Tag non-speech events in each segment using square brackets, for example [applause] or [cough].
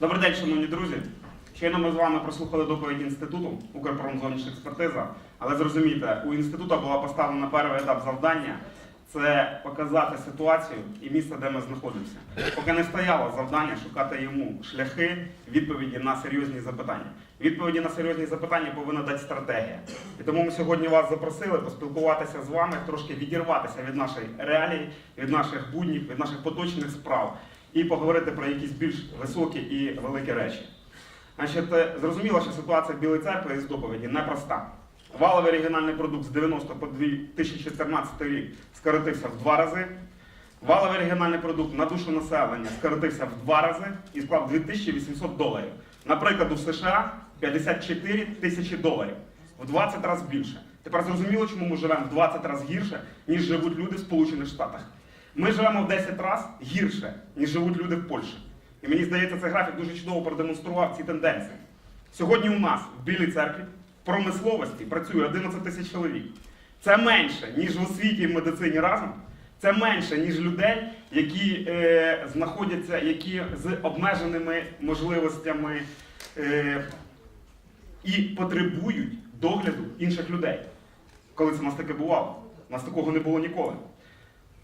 Добрий день, шановні друзі. Щойно ми з вами прослухали доповідь інституту Укрпромзонічна експертиза, але зрозумійте, у інституту була поставлена перший етап завдання це показати ситуацію і місце, де ми знаходимося. Поки не стояло завдання шукати йому шляхи відповіді на серйозні запитання. Відповіді на серйозні запитання повинна дати стратегія. І тому ми сьогодні вас запросили поспілкуватися з вами, трошки відірватися від нашої реалії, від наших буднів, від наших поточних справ і поговорити про якісь більш високі і великі речі. Значить, е, зрозуміло, що ситуація в Білої церкви із доповіді непроста. Валовий регіональний продукт з 90 по 2014 рік скоротився в два рази. Валовий регіональний продукт на душу населення скоротився в два рази і склав 2800 доларів. Наприклад, у США 54 тисячі доларів. В 20 разів більше. Тепер зрозуміло, чому ми живемо в 20 разів гірше, ніж живуть люди в Сполучених Штатах. Ми живемо в 10 разів гірше, ніж живуть люди в Польщі. І мені здається, цей графік дуже чудово продемонстрував ці тенденції. Сьогодні у нас в Білій церкві в промисловості працює 11 тисяч чоловік. Це менше, ніж в освіті і в медицині разом. Це менше, ніж людей, які е, знаходяться, які з обмеженими можливостями е, і потребують догляду інших людей. Коли це у нас таке бувало? У нас такого не було ніколи.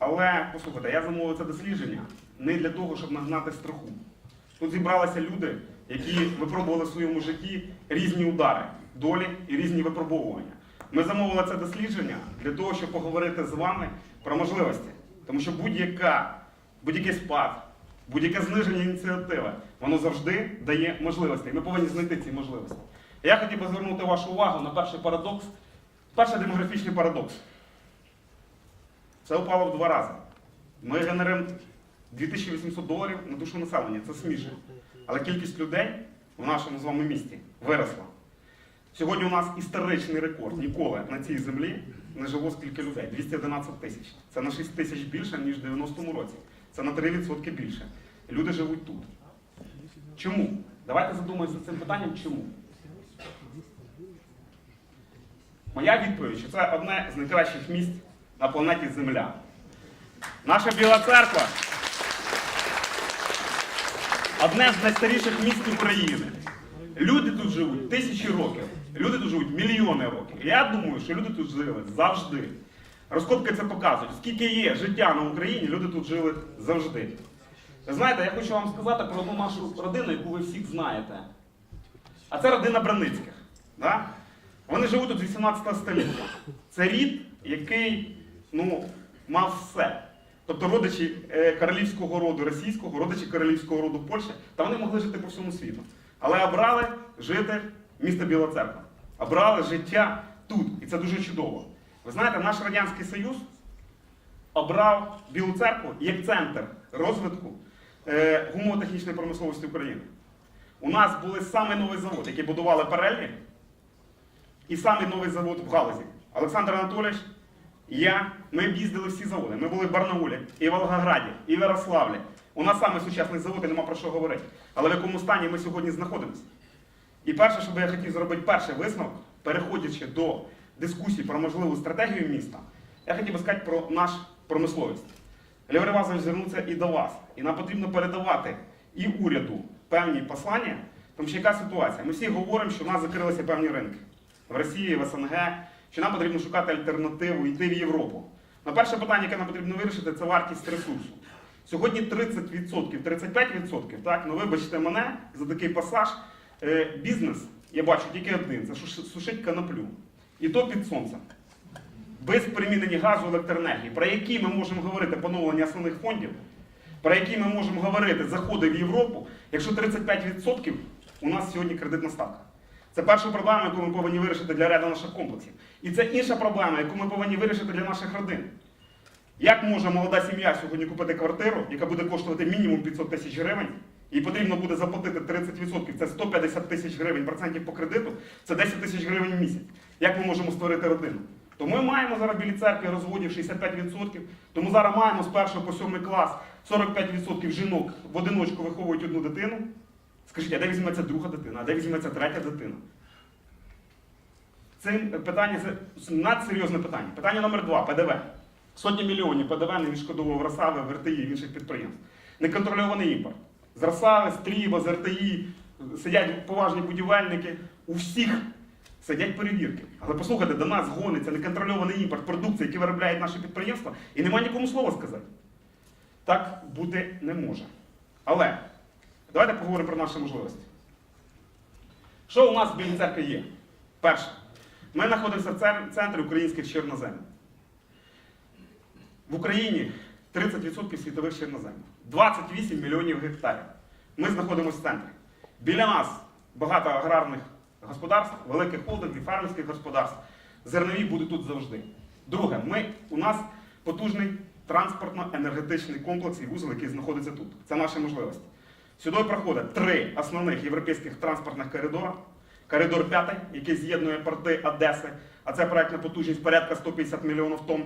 Але послухайте, я замовив це дослідження не для того, щоб нагнати страху. Тут зібралися люди, які випробували в своєму житті різні удари, долі і різні випробовування. Ми замовили це дослідження для того, щоб поговорити з вами про можливості. Тому що будь-яка, будь-який спад, будь-яке зниження ініціативи, воно завжди дає можливості. І ми повинні знайти ці можливості. Я хотів би звернути вашу увагу на перший парадокс, перший демографічний парадокс. Це упало в два рази. Ми генеруємо 2800 доларів на душу населення. Це смішно. Але кількість людей в нашому з вами місті виросла. Сьогодні у нас історичний рекорд. Ніколи на цій землі не жило скільки людей 211 тисяч. Це на 6 тисяч більше, ніж в 90-му році. Це на 3% більше. Люди живуть тут. Чому? Давайте задумаємося цим питанням, чому? Моя відповідь, що це одне з найкращих місць на планеті Земля. Наша Біла церква одне з найстаріших міст України. Люди тут живуть тисячі років, люди тут живуть мільйони років. Я думаю, що люди тут жили завжди. Розкопки це показують. Скільки є життя на Україні, люди тут жили завжди. Ви знаєте, я хочу вам сказати про одну нашу родину, яку ви всіх знаєте. А це родина Браницьких. Да? Вони живуть тут з 18 століття. Це рід, який ну, мав все. Тобто родичі е, королівського роду російського, родичі королівського роду Польщі, та вони могли жити по всьому світу. Але обрали жити місто Біла Церква. Обрали життя тут. І це дуже чудово. Ви знаєте, наш Радянський Союз обрав Білу церкву як центр розвитку е, гумово-технічної промисловості України. У нас були саме новий завод, який будували Перельні, і самий новий завод в галузі. Олександр Анатолійович, я, ми об'їздили всі заводи. Ми були в Барнаулі, і в Волгограді, і в Ярославлі. У нас саме сучасний завод, і нема про що говорити. Але в якому стані ми сьогодні знаходимося? І перше, що би я хотів зробити, перший висновок, переходячи до дискусії про можливу стратегію міста, я хотів би сказати про нашу промисловість. Леонід Іванович звернувся і до вас. І нам потрібно передавати і уряду певні послання, тому що яка ситуація? Ми всі говоримо, що в нас закрилися певні ринки в Росії, в СНГ, що нам потрібно шукати альтернативу, йти в Європу. На перше питання, яке нам потрібно вирішити, це вартість ресурсу. Сьогодні 30%, 35%, так, ну вибачте мене за такий пасаж. Е, бізнес, я бачу тільки один, це сушить коноплю. І то під сонцем. Без примінення газу електроенергії, про які ми можемо говорити поновлення основних фондів, про які ми можемо говорити заходи в Європу, якщо 35% у нас сьогодні кредитна ставка. Це перша проблема, яку ми повинні вирішити для ряду наших комплексів. І це інша проблема, яку ми повинні вирішити для наших родин. Як може молода сім'я сьогодні купити квартиру, яка буде коштувати мінімум 500 тисяч гривень, і потрібно буде заплатити 30%, це 150 тисяч гривень процентів по кредиту, це 10 тисяч гривень в місяць. Як ми можемо створити родину? То ми маємо зараз білі церкві розводів 65%, тому зараз маємо з 1 по 7 клас 45% жінок в одиночку виховують одну дитину. Скажіть, а де візьметься друга дитина, а де візьметься третя дитина? Це питання це надсерйозне питання. Питання номер два ПДВ. Сотні мільйонів ПДВ не відшкодовував Росави, в РТІ і інших підприємств. Неконтрольований імпорт. З Росави, з Тріва, з РТІ сидять поважні будівельники. У всіх сидять перевірки. Але послухайте, до нас гониться неконтрольований імпорт продукції, які виробляють наші підприємства, і немає нікому слова сказати. Так бути не може. Але давайте поговоримо про наші можливості. Що у нас в Білій церкві є? Перше, ми знаходимося в центрі українських чорноземів. В Україні 30% світових чорноземів, 28 мільйонів гектарів. Ми знаходимося в центрі. Біля нас багато аграрних господарств, великих холдингів, фермерських господарств. Зернові будуть тут завжди. Друге, ми, у нас потужний транспортно-енергетичний комплекс і вузол, який знаходиться тут. Це наші можливості. Сюди проходять три основних європейських транспортних коридора. Коридор 5, який з'єднує порти Одеси, а це проектна потужність порядка 150 мільйонів тонн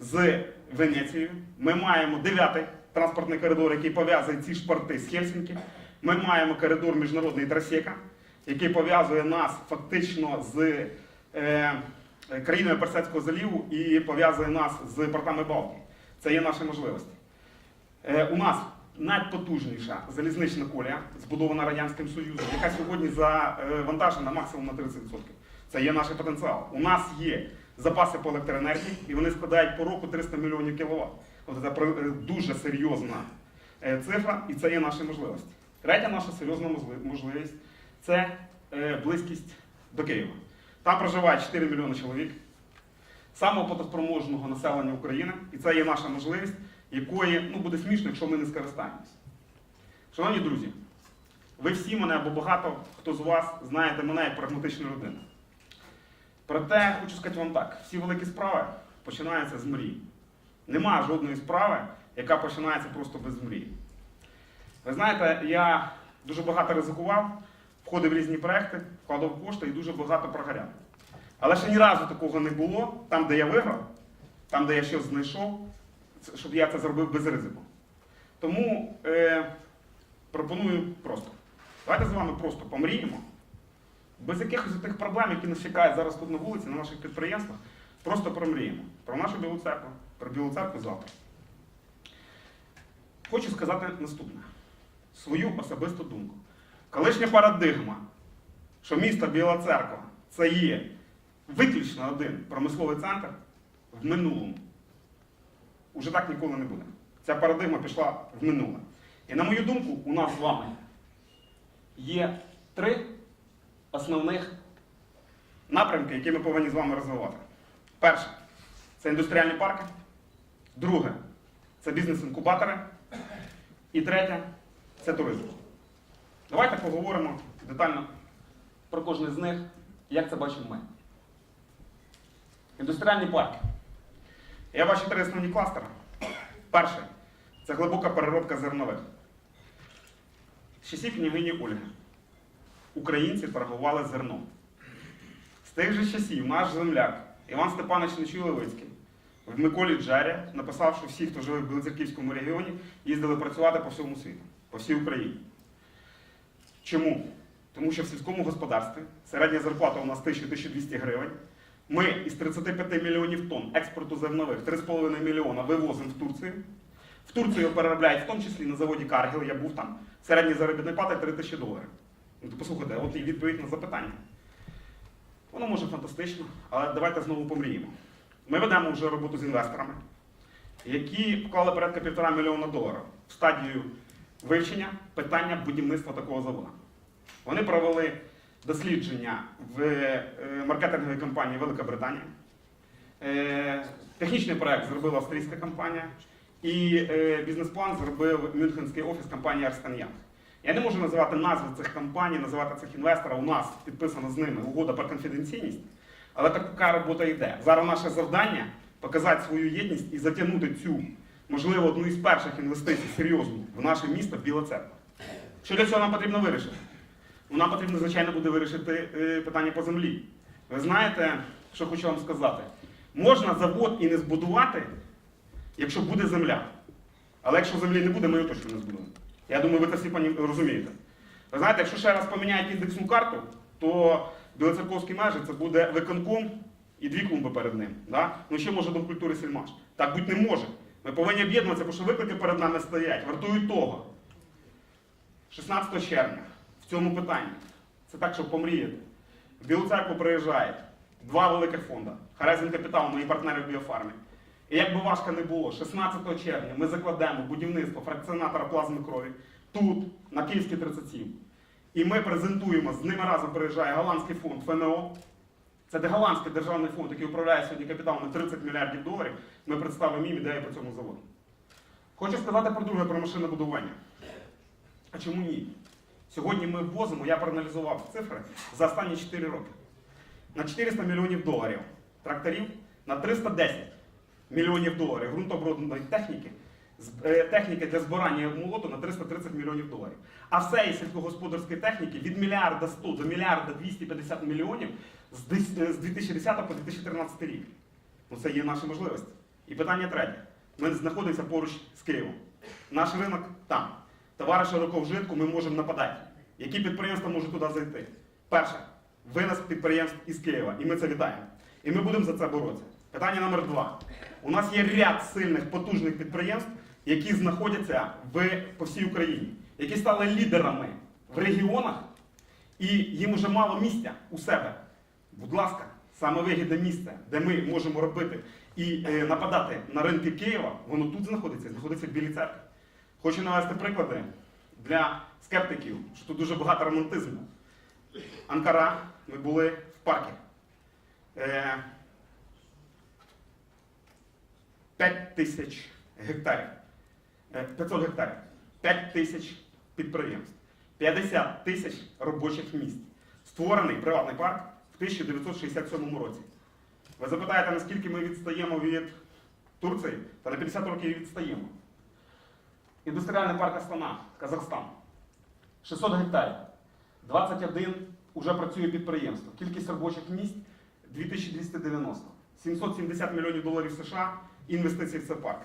з Венецією. Ми маємо дев'ятий транспортний коридор, який пов'язує ці ж порти з Хельсінкі. Ми маємо коридор міжнародний Трасека, який пов'язує нас фактично з е, країною Персидського заліву і пов'язує нас з портами Балтії. Це є наші можливості. Е, у нас найпотужніша залізнична колія, збудована Радянським Союзом, яка сьогодні завантажена максимум на 30%. Це є наш потенціал. У нас є запаси по електроенергії, і вони складають по року 300 мільйонів кВт. Тобто це е, дуже серйозна е, цифра, і це є наші можливості. Третя наша серйозна можливість це е, близькість до Києва. Там проживає 4 мільйони чоловік, самого платоспроможного населення України, і це є наша можливість, якої ну, буде смішно, якщо ми не скористаємось. Шановні друзі, ви всі мене або багато хто з вас знаєте мене як прагматичну людину. Проте хочу сказати вам так: всі великі справи починаються з мрії. Нема жодної справи, яка починається просто без мрії. Ви знаєте, я дуже багато ризикував, входив в різні проекти, вкладав кошти і дуже багато прогоряв. Але ще ні разу такого не було, там, де я виграв, там, де я щось знайшов, щоб я це зробив без ризику. Тому е, пропоную просто. Давайте з вами просто помріємо, без якихось тих проблем, які нас чекають зараз тут на вулиці, на наших підприємствах, просто промріємо. Про нашу Білу церкву, про Білу церкву завтра. Хочу сказати наступне: свою особисту думку. Колишня парадигма, що місто Біла Церква це є виключно один промисловий центр в минулому. Уже так ніколи не буде. Ця парадигма пішла в минуле. І на мою думку, у нас з вами є три основних напрямки, які ми повинні з вами розвивати. Перше це індустріальні парки. Друге це бізнес-інкубатори. І третє це туризм. Давайте поговоримо детально про кожен з них, як це бачимо ми. Індустріальні парки. Я бачу три основні кластери. Перший це глибока переробка зернових. Часів княгині Ольги українці торгували зерном. З тих же часів наш земляк Іван Степанович Нечуй-Левицький в Миколі Джері написав, що всі, хто живе в Білоцерківському регіоні, їздили працювати по всьому світу, по всій Україні. Чому? Тому що в сільському господарстві середня зарплата у нас 1000-1200 гривень. Ми із 35 мільйонів тонн експорту зернових 3,5 мільйона вивозимо в Турцію. В Турцію переробляють в тому числі на заводі Каргіл, я був там. Середній заробітний плата 3 тисячі доларів. Ну, послухайте, от і відповідь на запитання. Воно може фантастично, але давайте знову помріємо. Ми ведемо вже роботу з інвесторами, які вклали порядка півтора мільйона доларів в стадію вивчення питання будівництва такого заводу. Вони провели дослідження в е, маркетинговій компанії Велика Британія. Е, Технічний проект зробила австрійська компанія, і е, бізнес-план зробив Мюнхенський офіс компанії Арстен Янг. Я не можу називати назви цих компаній, називати цих інвесторів. У нас підписана з ними угода про конфіденційність, але така робота йде. Зараз наше завдання показати свою єдність і затягнути цю, можливо, одну із перших інвестицій серйозну в наше місто Біла Церква. Що для цього нам потрібно вирішити? Нам потрібно, звичайно, буде вирішити е, питання по землі. Ви знаєте, що хочу вам сказати? Можна завод і не збудувати, якщо буде земля. Але якщо землі не буде, ми його точно не збудуємо. Я думаю, ви це всі пані- розумієте. Ви знаєте, якщо ще раз поміняють індексну карту, то Білоцерковські межі це буде виконком і дві клумби перед ним. Да? Ну ще може Дом культури Сільмаш. Так бути не може. Ми повинні об'єднуватися, тому що виклики перед нами стоять, вартують того. 16 червня в цьому питанні. Це так, щоб помріяти. В Білу церкву приїжджають два великих фонди. Харезін Капітал, мої партнери в біофармі. І як би важко не було, 16 червня ми закладемо будівництво фракціонатора плазми крові тут, на Київській 37. І ми презентуємо, з ними разом приїжджає голландський фонд ФНО. Це голландський державний фонд, який управляє сьогодні капіталом на 30 мільярдів доларів. Ми представимо їм ідею по цьому заводу. Хочу сказати про друге про машинобудування. А чому ні? Сьогодні ми ввозимо, я проаналізував цифри за останні 4 роки. На 400 мільйонів доларів тракторів, на 310 мільйонів доларів ґрунтообробної техніки, е, техніки для збирання молоту на 330 мільйонів доларів. А всієї сільськогосподарської техніки від мільярда 100 до мільярда 250 мільйонів з е, з 2010 по 2013 рік. Ну це є наші можливості. І питання третє. Ми знаходимося поруч з Києвом. Наш ринок там. Товари широкого вжитку ми можемо нападати. Які підприємства можуть туди зайти? Перше, винос підприємств із Києва, і ми це вітаємо. І ми будемо за це боротися. Питання номер два. У нас є ряд сильних, потужних підприємств, які знаходяться в, по всій Україні, які стали лідерами в регіонах, і їм уже мало місця у себе. Будь ласка, саме вигідне місце, де ми можемо робити і е, нападати на ринки Києва, воно тут знаходиться, знаходиться в Білій церкві. Хочу навести приклади для скептиків, що тут дуже багато романтизму. Анкара, ми були в парку. Е, 5 тисяч гектарів. Е, 500 гектарів. 5 тисяч підприємств. 50 тисяч робочих місць. Створений приватний парк в 1967 році. Ви запитаєте, наскільки ми відстаємо від Турції, та на 50 років відстаємо. Індустріальний парк Астана, Казахстан. 600 гектарів. 21 уже працює підприємство. Кількість робочих місць 2290. 770 мільйонів доларів США інвестицій в цей парк.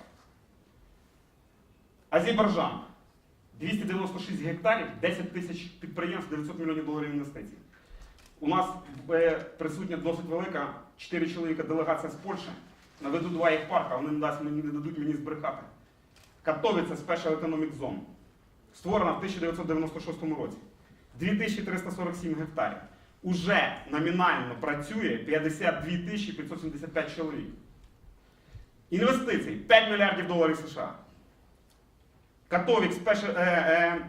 Азербайджан. 296 гектарів, 10 тисяч підприємств, 900 мільйонів доларів інвестицій. У нас е, присутня досить велика 4 чоловіка делегація з Польщі. Наведу два їх парка, вони не дадуть мені збрехати. Катовіце Special Economic Zone. Створена в 1996 році. 2347 гектарів. Уже номінально працює 52 тисячі 575 чоловік. Інвестицій 5 мільярдів доларів США. Катовік, е, е,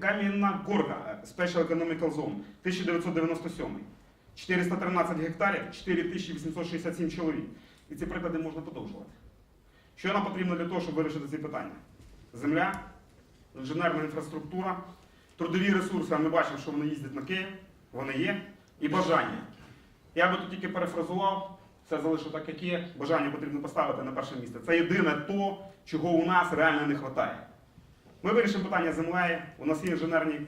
Кам'яна Горка, е, Special Economical Zone, 1997. 413 гектарів, 4867 чоловік. І ці приклади можна продовжувати. Що нам потрібно для того, щоб вирішити ці питання? Земля, інженерна інфраструктура, трудові ресурси, а ми бачимо, що вони їздять на Київ, вони є, і бажання. Я би тут тільки перефразував, все залишу так, як є. Бажання потрібно поставити на перше місце. Це єдине то, чого у нас реально не вистачає. Ми вирішимо питання землею, у нас є інженерні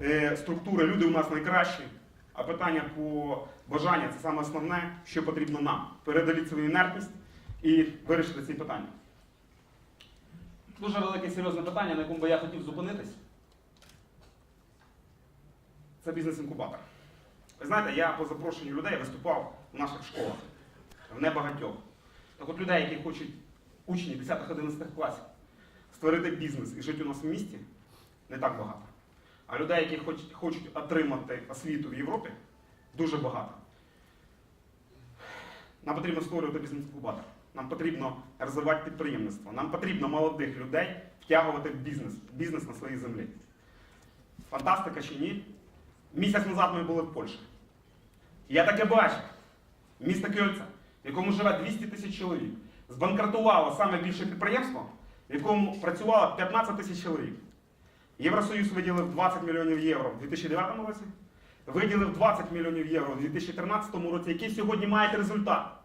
е, структури, люди у нас найкращі. А питання по бажання це саме основне, що потрібно нам. Передаліть свою інертність і вирішити ці питання. Дуже велике серйозне питання, на якому би я хотів зупинитись. Це бізнес-інкубатор. Ви знаєте, я по запрошенню людей виступав в наших школах, в небагатьох. Так от людей, які хочуть учні 10-11 класів створити бізнес і жити у нас в місті, не так багато. А людей, які хоч- хочуть отримати освіту в Європі, дуже багато. Нам потрібно створювати бізнес-інкубатор. Нам потрібно розвивати підприємництво. Нам потрібно молодих людей втягувати в бізнес, бізнес на своїй землі. Фантастика чи ні? Місяць назад ми були в Польщі. Я таке бачив. Місто Кьольце, в якому живе 200 тисяч чоловік, збанкрутувало саме більше підприємство, в якому працювало 15 тисяч чоловік. Євросоюз виділив 20 мільйонів євро в 2009 році, виділив 20 мільйонів євро в 2013 році, який сьогодні має результат.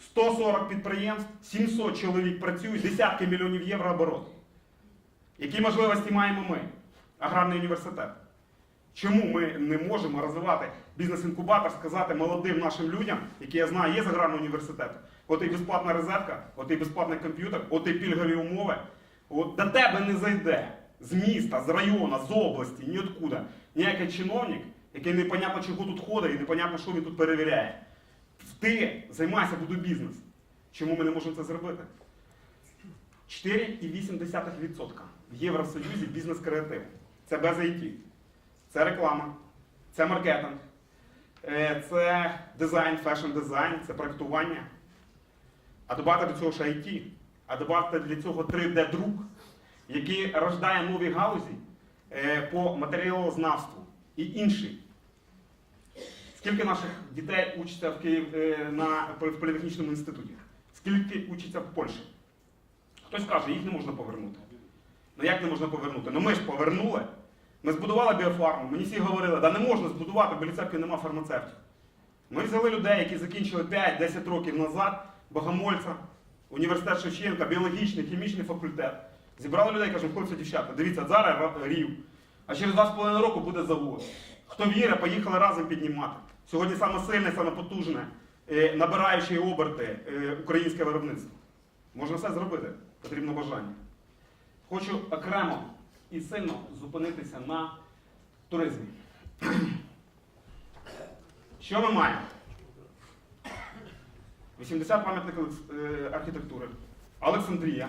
140 підприємств, 700 чоловік працюють, десятки мільйонів євро оборот. Які можливості маємо ми, аграрний університет? Чому ми не можемо розвивати бізнес-інкубатор, сказати молодим нашим людям, які я знаю, є з аграрного університету, от і безплатна розетка, от і безплатний комп'ютер, от і пільгові умови. От до тебе не зайде з міста, з району, з області, ніоткуда. Ніякий чиновник, який непонятно чого тут ходить і непонятно, що він тут перевіряє. Ти займайся буду бізнес. Чому ми не можемо це зробити? 4,8% в Євросоюзі бізнес-креатив. це без IT, це реклама, це маркетинг, е, це дизайн, фешн-дизайн, це проектування. А додати до цього ще IT, а додати для цього 3D-друк, який рождає нові галузі е, по матеріалознавству і інші. Скільки наших дітей учиться в Київ е, на в політехнічному інституті? Скільки учиться в Польщі? Хтось каже, їх не можна повернути. Ну як не можна повернути? Ну ми ж повернули. Ми збудували біофарму. Мені всі говорили, да не можна збудувати, бо ліцепки нема фармацевтів. Ми взяли людей, які закінчили 5-10 років назад, Богомольця, університет Шевченка, біологічний, хімічний факультет. Зібрали людей, кажемо, хлопці, дівчата, дивіться, зараз рів, а через 2,5 року буде завод. Хто вірить, поїхали разом піднімати. Сьогодні саме сильне, саме потужне, е, набираюче оберти е, українське виробництво. Можна все зробити, потрібно бажання. Хочу окремо і сильно зупинитися на туризмі. [clears throat] Що ми маємо? 80 пам'ятників е, архітектури, Олександрія,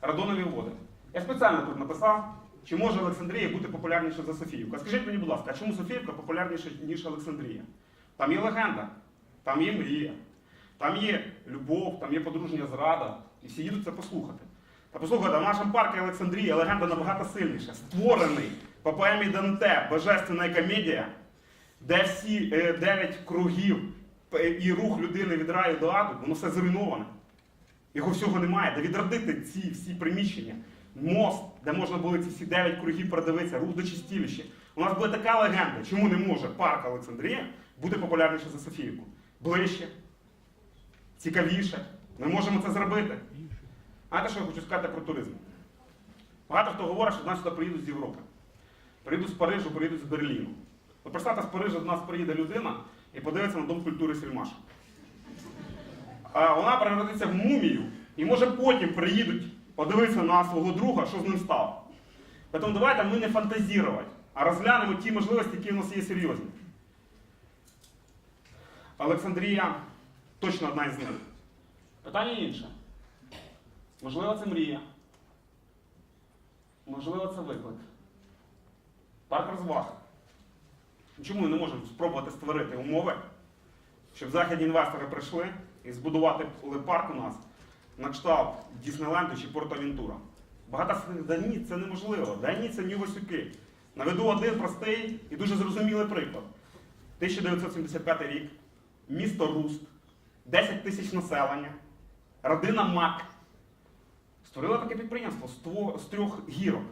Радонові води. Я спеціально тут написав, чи може Олександрія бути популярніша за Софіївку. Скажіть мені, будь ласка, чому Софіївка популярніша, ніж Олександрія? Там є легенда, там є мрія, там є любов, там є подружня зрада, і всі їдуть це послухати. Та послухайте, в нашому парку Олександрія легенда набагато сильніша. Створений по поемі Данте Божественна комедія, де всі е, дев'ять кругів е, і рух людини від раю до аду, воно все зруйноване. Його всього немає. Де відродити ці всі приміщення, мост, де можна було ці всі дев'ять кругів продивитися, рух до чистілища. У нас буде така легенда, чому не може парк Олександрія бути популярніше за Софіївку. Ближче, цікавіше. Ми можемо це зробити. Знаєте, що я хочу сказати про туризм? Багато хто говорить, що до нас сюди приїдуть з Європи. Приїдуть з Парижу, приїдуть з Берліну. От представте, з Парижа до нас приїде людина і подивиться на Дом культури Сільмаш. А вона переродиться в мумію і може потім приїдуть подивитися на свого друга, що з ним стало. Тому давайте ми не фантазірувати, а розглянемо ті можливості, які у нас є серйозні. Олександрія точно одна із них. Питання інше. Можливо, це мрія. Можливо, це виклик. Парк розваг. Чому ми не можемо спробувати створити умови, щоб західні інвестори прийшли і збудувати парк у нас на кшталт Діснейленду чи Порт-Авентура? Багато з них, да ні, це неможливо. Да ні, це ні Васюки. Наведу один простий і дуже зрозумілий приклад. 1975 рік, місто Руст, 10 тисяч населення, родина Мак створила таке підприємство з тво- з трьох гірок.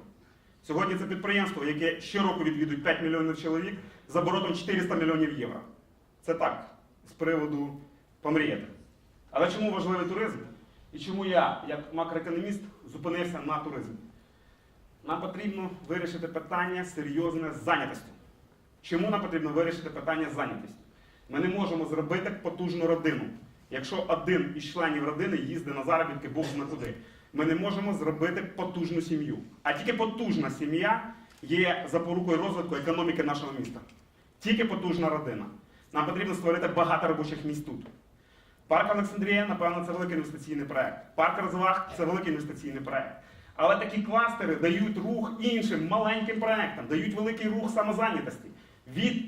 Сьогодні це підприємство, яке щороку відвідують 5 мільйонів чоловік з оборотом 400 мільйонів євро. Це так, з приводу помріяти. Але чому важливий туризм? І чому я, як макроекономіст, зупинився на туризмі? Нам потрібно вирішити питання серйозне з зайнятістю. Чому нам потрібно вирішити питання з зайнятістю? Ми не можемо зробити потужну родину. Якщо один із членів родини їздить на заробітки Бог зна куди. Ми не можемо зробити потужну сім'ю. А тільки потужна сім'я є запорукою розвитку економіки нашого міста. Тільки потужна родина. Нам потрібно створити багато робочих місць тут. Парк Олександрія, напевно, це великий інвестиційний проект. Парк розваг це великий інвестиційний проект. Але такі кластери дають рух іншим маленьким проектам, дають великий рух самозайнятості. Від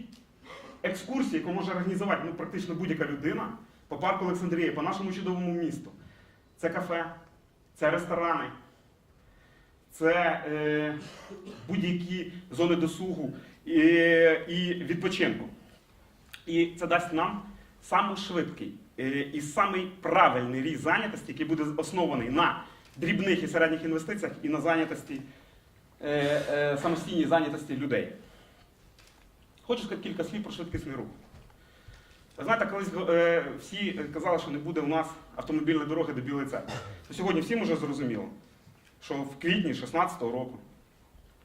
екскурсії, яку може організувати ну, практично будь-яка людина по парку Олександрії, по нашому чудовому місту. Це кафе, це ресторани, це е, будь-які зони досугу і, і відпочинку. І це дасть нам самий швидкий е, і самий правильний ріст зайнятості, який буде оснований на дрібних і середніх інвестиціях і на зайнятості, е, е, самостійній зайнятості людей. Хочу сказати кілька слів про швидкісний рух. Знаєте, колись е, всі казали, що не буде у нас автомобільної дороги до Білої церкви. То сьогодні всім уже зрозуміло, що в квітні 16-го року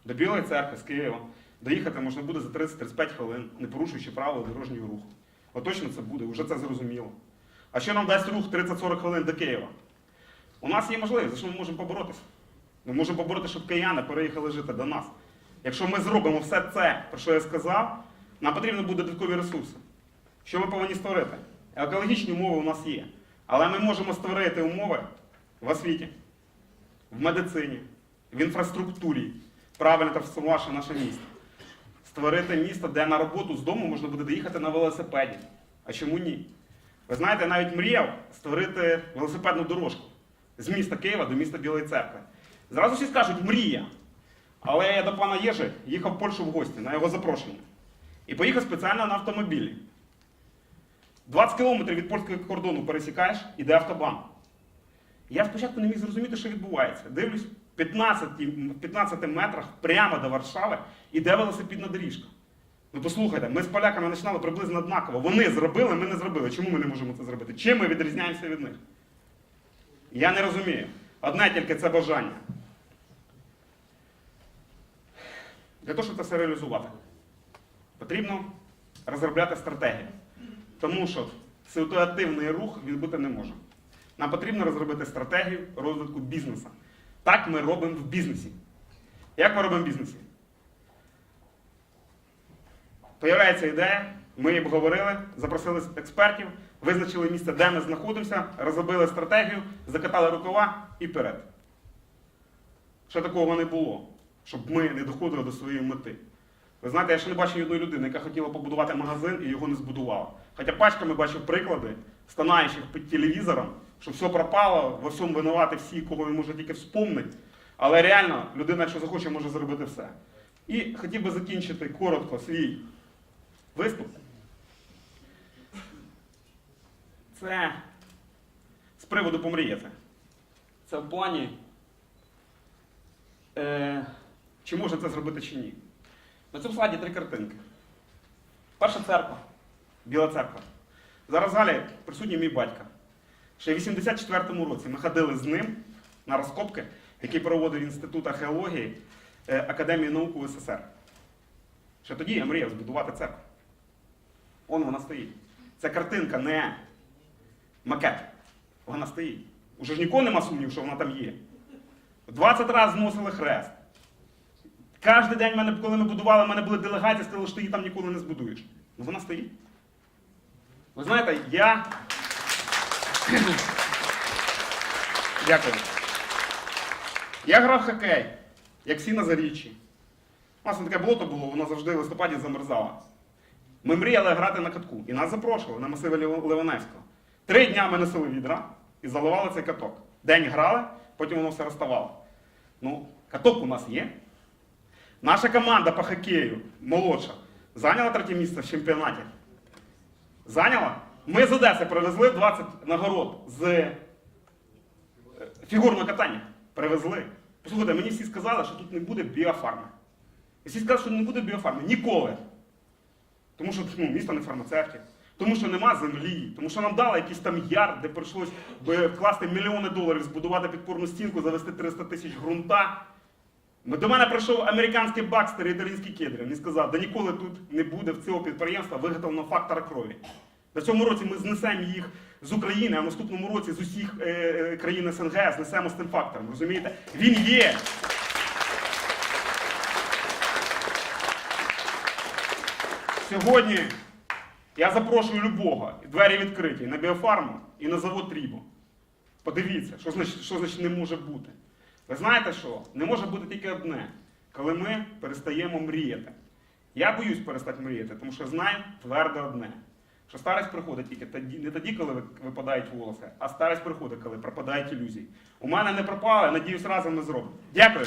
до Білої церкви з Києва доїхати можна буде за 30-35 хвилин, не порушуючи правила дорожнього руху. От точно це буде, вже це зрозуміло. А що нам дасть рух 30-40 хвилин до Києва? У нас є можливість, за що ми можемо поборотися? Ми можемо поборотися, щоб кияни переїхали жити до нас. Якщо ми зробимо все це, про що я сказав, нам потрібно буде додаткові ресурси. Що ми повинні створити? Екологічні умови у нас є. Але ми можемо створити умови в освіті, в медицині, в інфраструктурі, правильно трансформувавши наше місто. Створити місто, де на роботу з дому можна буде доїхати на велосипеді. А чому ні? Ви знаєте, я навіть мріяв створити велосипедну дорожку з міста Києва до міста Білої церкви. Зразу всі скажуть мрія. Але я до пана Єжи їхав в Польщу в гості на його запрошення. І поїхав спеціально на автомобілі. 20 кілометрів від польського кордону пересікаєш, іде автобан. Я спочатку не міг зрозуміти, що відбувається. Дивлюсь, в 15, 15 метрах прямо до Варшави іде велосипедна доріжка. Ну послухайте, ми з поляками починали приблизно однаково. Вони зробили, ми не зробили. Чому ми не можемо це зробити? Чим ми відрізняємося від них? Я не розумію. Одне тільки це бажання. Для того, щоб це все реалізувати, потрібно розробляти стратегію. Тому що ситуативний рух він бути не може. Нам потрібно розробити стратегію розвитку бізнесу. Так ми робимо в бізнесі. Як ми робимо в бізнесі? Появляється ідея, ми її обговорили, запросили експертів, визначили місце, де ми знаходимося, розробили стратегію, закатали рукава і вперед. Ще такого не було, щоб ми не доходили до своєї мети. Ви знаєте, я ще не бачив одної людини, яка хотіла побудувати магазин і його не збудувала. Хоча пачками бачив приклади, станаючих під телевізором, що все пропало, во всьому винувати всі, кого він може тільки вспомнити. Але реально людина, якщо захоче, може зробити все. І хотів би закінчити коротко свій виступ. Це з приводу помріяти. Це в плані, е, чи можна це зробити чи ні. На цьому слайді три картинки. Перша церква, Біла церква. Зараз в залі присутній мій батько. Ще в 84-му році ми ходили з ним на розкопки, які проводив Інститут археології е, Академії наук УССР. Ще тоді я мріяв збудувати церкву. Он вона стоїть. Ця картинка не макет. Вона стоїть. Уже ж нікого нема сумнів, що вона там є. 20 разів зносили хрест. Кожен день, мене, коли ми будували, в мене були делегації, сказали, що ти її там ніколи не збудуєш. Ну вона стоїть. Ви знаєте, я. [coughs] Дякую. Я грав в хокей, як всі на заріччі. У нас таке болото було, воно завжди в листопаді замерзало. Ми мріяли грати на катку, і нас запрошували на масиви Ливаневського. Три дня ми носили відра і заливали цей каток. День грали, потім воно все розставало. Ну, каток у нас є. Наша команда по хокею, молодша, зайняла третє місце в чемпіонаті. Зайняла? Ми з Одеси привезли 20 нагород з е, фігурного катання. Привезли. Послухайте, мені всі сказали, що тут не буде біофарми. І всі сказали, що не буде біофарми. Ніколи. Тому що ну, місто не фармацевтів, тому що нема землі, тому що нам дали якийсь там яр, де прийшлось би вкласти мільйони доларів, збудувати підпорну стінку, завести 300 тисяч ґрунта. Ну, До мене прийшов американський бакстер і італійський кедрін і сказав, да ніколи тут не буде в цього підприємства виготовлено фактора крові. На цьому році ми знесемо їх з України, а в наступному році з усіх е, е, країн СНГ знесемо з тим фактором. Розумієте? Він є. Сьогодні я запрошую любого, двері відкриті на біофарму, і на завод Трібо. Подивіться, що значить, що значить не може бути. Ви знаєте що? Не може бути тільки одне, коли ми перестаємо мріяти. Я боюсь перестати мріяти, тому що знаю твердо одне. Що старість приходить тільки тоді, не тоді, коли випадають волоси, а старість приходить, коли пропадають ілюзії. У мене не пропали, надіюсь, разом ми зробимо. Дякую.